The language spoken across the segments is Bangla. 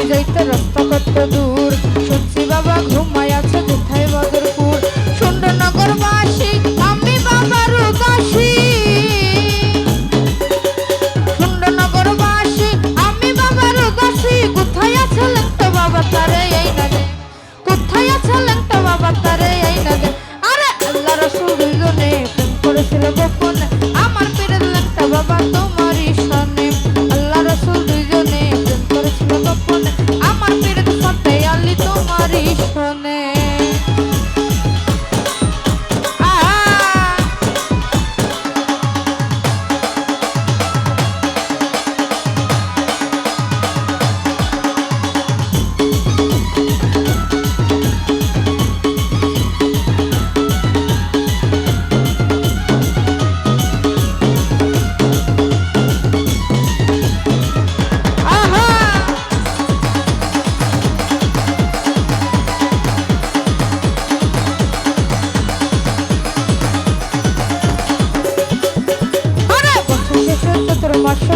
ಕೈ ಜೈತ ರಕ್ತ ಕಟ್ಟದು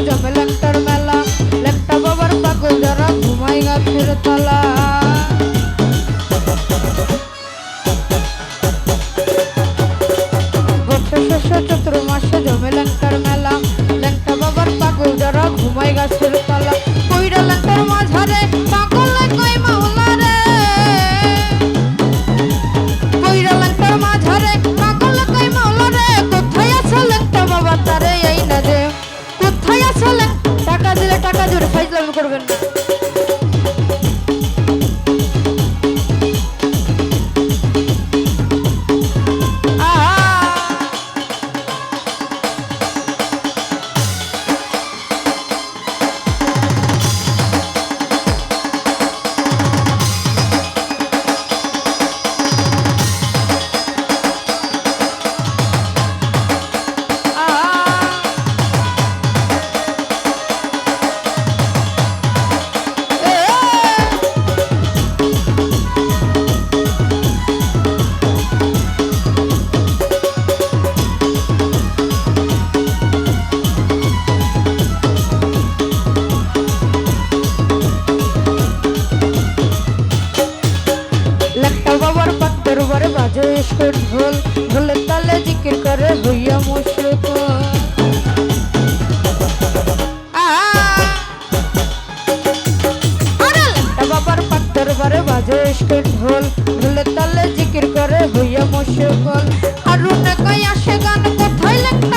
জমে লেপটার মেলা। লেপটা বাবার পাগল যারা ঘুমাই গাছের তলা। চতুর্মাসে জমে লেংটার মেলা। লেংটা বাবার পাগল যারা ঘুমাই গাছের করবেন। না মুশকুল ঢোল, ঢোলের তালে জিকির করে হইয়া মুশকুল বাবার পাত্তর বারে বাজে ইস্কুল ঢোল, ঢোলের তালে জিকির করে হইয়া মুশকুল আর কয় আসে গান কোথায় লেখা?